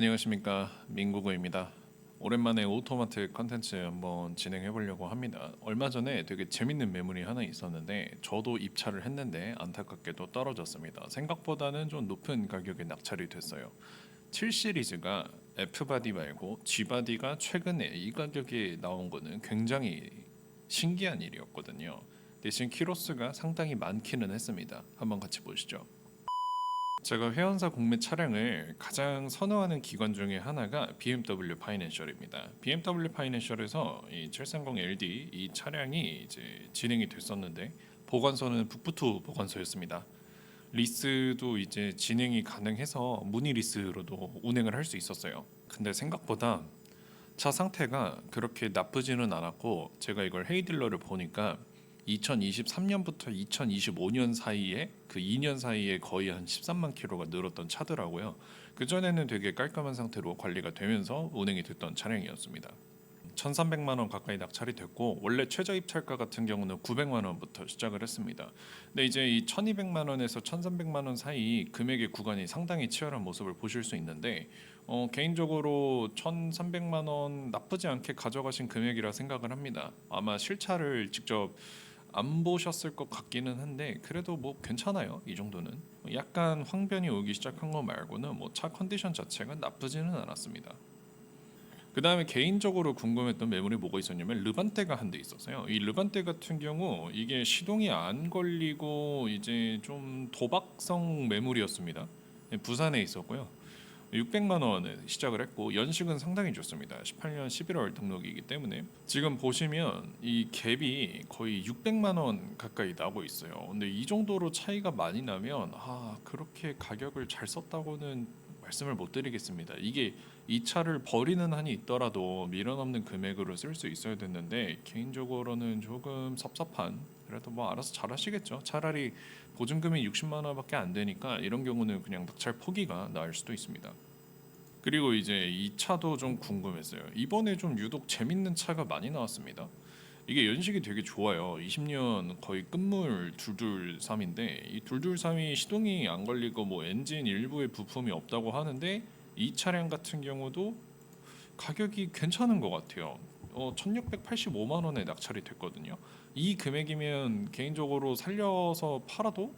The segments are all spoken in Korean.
안녕하십니까 민구구입니다. 오랜만에 오토마트 컨텐츠 한번 진행해 보려고 합니다. 얼마 전에 되게 재밌는 매물이 하나 있었는데 저도 입찰을 했는데 안타깝게도 떨어졌습니다. 생각보다는 좀 높은 가격에 낙찰이 됐어요. 7 시리즈가 F 바디 말고 G 바디가 최근에 이 가격에 나온 거는 굉장히 신기한 일이었거든요. 대신 키로수가 상당히 많기는 했습니다. 한번 같이 보시죠. 제가 회원사 공매 차량을 가장 선호하는 기관 중에 하나가 BMW 파이낸셜입니다. BMW 파이낸셜에서 이 730LD 이 차량이 이제 진행이 됐었는데 보관소는 북부투 보관소였습니다. 리스도 이제 진행이 가능해서 문의 리스로도 운행을 할 수 있었어요. 근데 생각보다 차 상태가 그렇게 나쁘지는 않았고 제가 이걸 헤이딜러를 보니까 2023년부터 2025년 사이에 그 2년 사이에 거의 한 13만 킬로가 늘었던 차더라고요. 그 전에는 되게 깔끔한 상태로 관리가 되면서 운행이 됐던 차량이었습니다. 1,300만 원 가까이 낙찰이 됐고 원래 최저 입찰가 같은 경우는 900만 원부터 시작을 했습니다. 근데 이제 이 1,200만 원에서 1,300만 원 사이 금액의 구간이 상당히 치열한 모습을 보실 수 있는데 어, 개인적으로 1,300만 원 나쁘지 않게 가져가신 금액이라 생각을 합니다. 아마 실차를 직접 안 보셨을 것 같기는 한데 그래도 뭐 괜찮아요 이 정도는 약간 황변이 오기 시작한 거 말고는 뭐 차 컨디션 자체가 나쁘지는 않았습니다. 그 다음에 개인적으로 궁금했던 매물이 뭐가 있었냐면 르반떼가 한 대 있었어요. 이 르반떼 같은 경우 이게 시동이 안 걸리고 이제 좀 도박성 매물이었습니다. 부산에 있었고요. 600만 원에 시작을 했고 연식은 상당히 좋습니다. 18년 11월 등록이기 때문에 지금 보시면 이 갭이 거의 600만 원 가까이 나고 있어요. 근데 이 정도로 차이가 많이 나면 아 그렇게 가격을 잘 썼다고는 말씀을 못 드리겠습니다. 이게 이 차를 버리는 한이 있더라도 없는 금액으로 쓸 수 있어야 됐는데 개인적으로는 조금 섭섭한 그래도 뭐 알아서 잘 하시겠죠. 차라리 보증금이 60만 원밖에 안 되니까 이런 경우는 그냥 낙찰 포기가 나을 수도 있습니다. 그리고 이제 이 차도 좀 궁금했어요. 이번에 좀 유독 재밌는 차가 많이 나왔습니다. 이게 연식이 되게 좋아요. 20년 거의 끝물 둘둘3인데 이 둘둘3이 시동이 안 걸리고 뭐 엔진 일부에 부품이 없다고 하는데 이 차량 같은 경우도 가격이 괜찮은 것 같아요. 어, 1,685만 원에 낙찰이 됐거든요. 이 금액이면 개인적으로 살려서 팔아도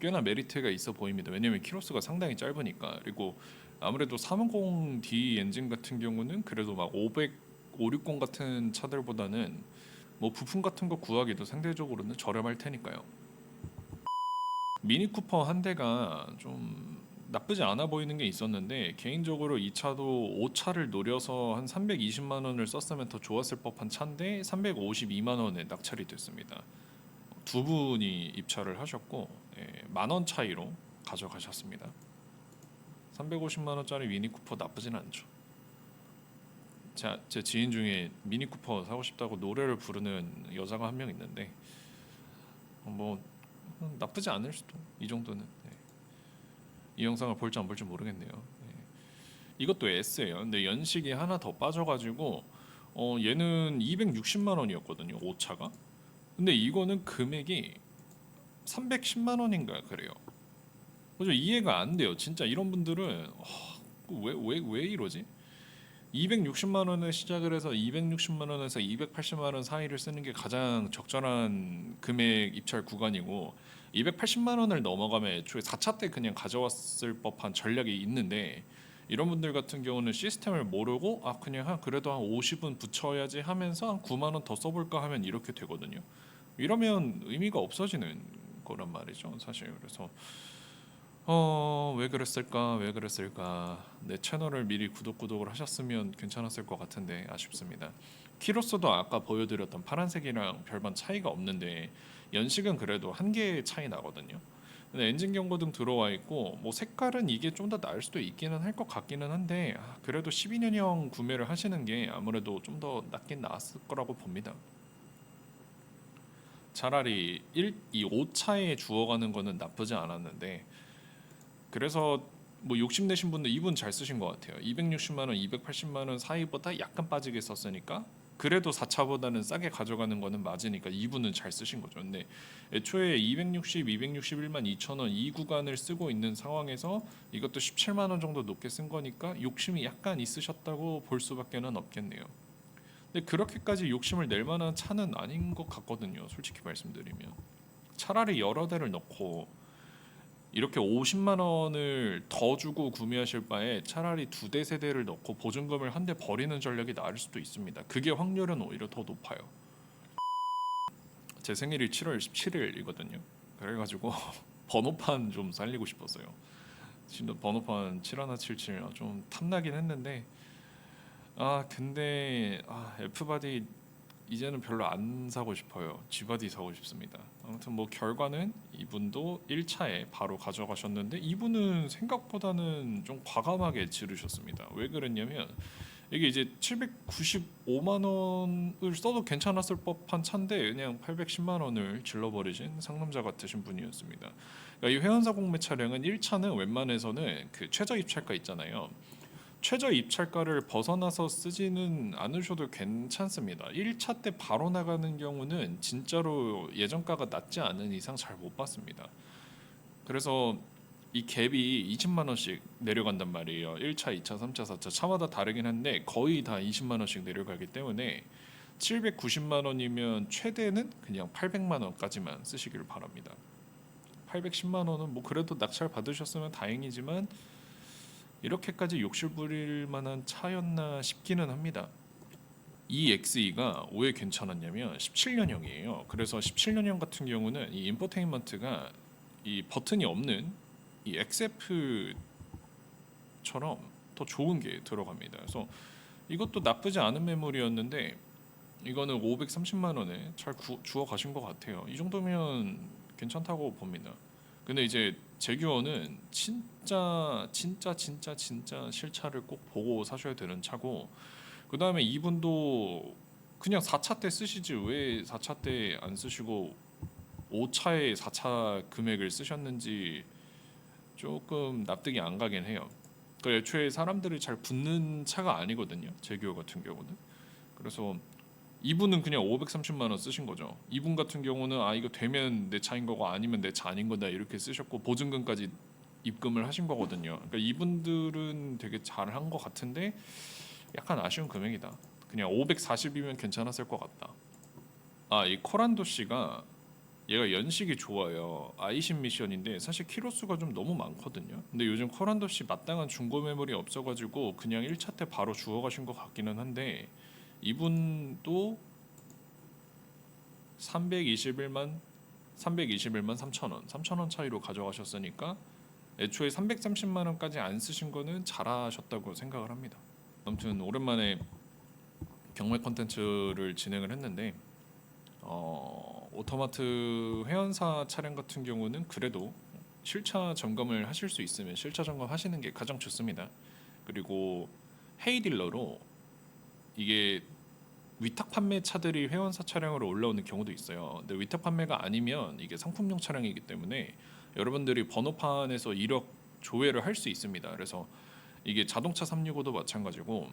꽤나 메리트가 있어 보입니다. 왜냐면 키로수가 상당히 짧으니까. 그리고 아무래도 350D 엔진 같은 경우는 그래도 막 500, 560 같은 차들보다는 뭐 부품 같은 거 구하기도 상대적으로는 저렴할 테니까요. 미니 쿠퍼 한 대가 좀 나쁘지 않아 보이는 게 있었는데 개인적으로 이 차도 5차를 노려서 한 320만 원을 썼으면 더 좋았을 법한 차인데 352만 원에 낙찰이 됐습니다. 두 분이 입찰을 하셨고 예, 만원 차이로 가져가셨습니다. 350만 원짜리 미니 쿠퍼 나쁘진 않죠. 자, 제 지인 중에 미니 쿠퍼 사고 싶다고 노래를 부르는 여자가 한 명 있는데 어, 뭐 음, 나쁘지 않을 수도 이 정도는 네. 이 영상을 볼지 안 볼지 모르겠네요. 네. 이것도 S예요. 근데 연식이 하나 더 빠져가지고 어, 얘는 260만 원이었거든요. 5차가. 근데 이거는 금액이 310만 원인가 그래요. 그죠 이해가 안 돼요. 진짜 이런 분들은 왜왜 왜 이러지? 260만 원에 시작을 해서 260만 원에서 280만 원 사이를 쓰는 게 가장 적절한 금액 입찰 구간이고 280만 원을 넘어가면 애초에 4차 때 그냥 가져왔을 법한 전략이 있는데 이런 분들 같은 경우는 시스템을 모르고 아 그냥 한 그래도 한 50은 붙여야지 하면서 한 9만 원 더 써볼까 하면 이렇게 되거든요. 이러면 의미가 없어지는 거란 말이죠. 사실 그래서 어, 왜 그랬을까? 왜 그랬을까? 내 채널을 미리 구독 구독을 하셨으면 괜찮았을 것 같은데 아쉽습니다. 키로수도 아까 보여드렸던 파란색이랑 별반 차이가 없는데 연식은 그래도 한 개 차이 나거든요. 근데 엔진 경고등 들어와 있고 뭐 색깔은 이게 좀 더 나을 수도 있기는 할 것 같기는 한데 아, 그래도 12년형 구매를 하시는 게 아무래도 좀 더 낫긴 나았을 거라고 봅니다. 차라리 1, 이 5차에 주워가는 거는 나쁘지 않았는데 그래서 뭐 욕심 내신 분들 이분 잘 쓰신 것 같아요. 260만 원, 280만 원 사이보다 약간 빠지게 썼으니까 그래도 4차보다는 싸게 가져가는 거는 맞으니까 2부는 잘 쓰신 거죠. 근데 애초에 260, 261만 2천 원 이 구간을 쓰고 있는 상황에서 이것도 17만 원 정도 높게 쓴 거니까 욕심이 약간 있으셨다고 볼 수밖에는 없겠네요. 근데 그렇게까지 욕심을 낼 만한 차는 아닌 것 같거든요. 솔직히 말씀드리면 차라리 여러 대를 넣고 이렇게 50만 원을 더 주고 구매하실 바에 차라리 두 대 세 대를 넣고 보증금을 한 대 버리는 전략이 나을 수도 있습니다. 그게 확률은 오히려 더 높아요. 제 생일이 7월 17일이거든요. 그래가지고 번호판 좀 살리고 싶었어요. 진짜 번호판 7177좀 탐나긴 했는데 아 근데 아 F바디 이제는 별로 안 사고 싶어요. G바디 사고 싶습니다. 아무튼 뭐 결과는 이분도 1차에 바로 가져가셨는데 이분은 생각보다는 좀 과감하게 지르셨습니다. 왜 그랬냐면 이게 이제 795만 원을 써도 괜찮았을 법한 차인데 그냥 810만 원을 질러버리신 상남자 같으신 분이었습니다. 그러니까 이 회원사 공매 차량은 1차는 웬만해서는 그 최저 입찰가 있잖아요. 최저 입찰가를 벗어나서 쓰지는 않으셔도 괜찮습니다. 1차 때 바로 나가는 경우는 진짜로 예전가가 낮지 않은 이상 잘 못 받습니다. 그래서 이 갭이 20만 원씩 내려간단 말이에요. 1차, 2차, 3차, 4차 차마다 다르긴 한데 거의 다 20만 원씩 내려가기 때문에 790만 원이면 최대는 그냥 800만 원까지만 쓰시기를 바랍니다. 810만 원은 뭐 그래도 낙찰 받으셨으면 다행이지만 이렇게까지 욕실 부릴 만한 차였나 싶기는 합니다. 이 XE가 왜 괜찮았냐면 17년형이에요. 그래서 17년형 같은 경우는 이 인포테인먼트가 이 버튼이 없는 이 XF처럼 더 좋은 게 들어갑니다. 그래서 이것도 나쁘지 않은 메모리였는데 이거는 530만 원에 잘 구, 주워 가신 것 같아요. 이 정도면 괜찮다고 봅니다. 근데 이제 제규어는 진짜 진짜 진짜 진짜 실차를 꼭 보고 사셔야 되는 차고 그 다음에 이분도 그냥 4차 때 쓰시지 왜 4차 때 안 쓰시고 5차에 4차 금액을 쓰셨는지 조금 납득이 안 가긴 해요. 그 애초에 사람들이 잘 붙는 차가 아니거든요. 제규어 같은 경우는. 그래서 이분은 그냥 530만 원 쓰신 거죠. 이분 같은 경우는 아 이거 되면 내 차인 거고 아니면 내 차 아닌 거다 이렇게 쓰셨고 보증금까지 입금을 하신 거거든요. 그러니까 이분들은 되게 잘한 것 같은데 약간 아쉬운 금액이다. 그냥 540이면 괜찮았을 것 같다. 아 이 코란도 씨가 얘가 연식이 좋아요. 아이신 미션인데 사실 키로 수가 좀 너무 많거든요. 근데 요즘 코란도 씨 마땅한 중고 매물이 없어가지고 그냥 1차 때 바로 주워 가신 것 같기는 한데 이분도 321만 321만 3천 원, 3천 원 차이로 가져가셨으니까 애초에 330만 원까지 안 쓰신 거는 잘하셨다고 생각을 합니다. 아무튼 오랜만에 경매 콘텐츠를 진행을 했는데 어, 오토마트 회원사 차량 같은 경우는 그래도 실차 점검을 하실 수 있으면 실차 점검 하시는 게 가장 좋습니다. 그리고 헤이딜러로 이게 위탁 판매 차들이 회원사 차량으로 올라오는 경우도 있어요. 근데 위탁 판매가 아니면 이게 상품용 차량이기 때문에 여러분들이 번호판에서 이력 조회를 할 수 있습니다. 그래서 이게 자동차 365도 마찬가지고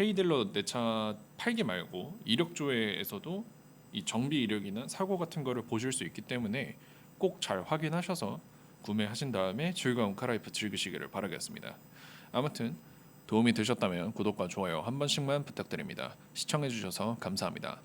헤이딜러 내 차 팔기 말고 이력 조회에서도 이 정비 이력이나 사고 같은 거를 보실 수 있기 때문에 꼭 잘 확인하셔서 구매하신 다음에 즐거운 카라이프 즐기시기를 바라겠습니다. 아무튼 도움이 되셨다면 구독과 좋아요 한 번씩만 부탁드립니다. 시청해주셔서 감사합니다.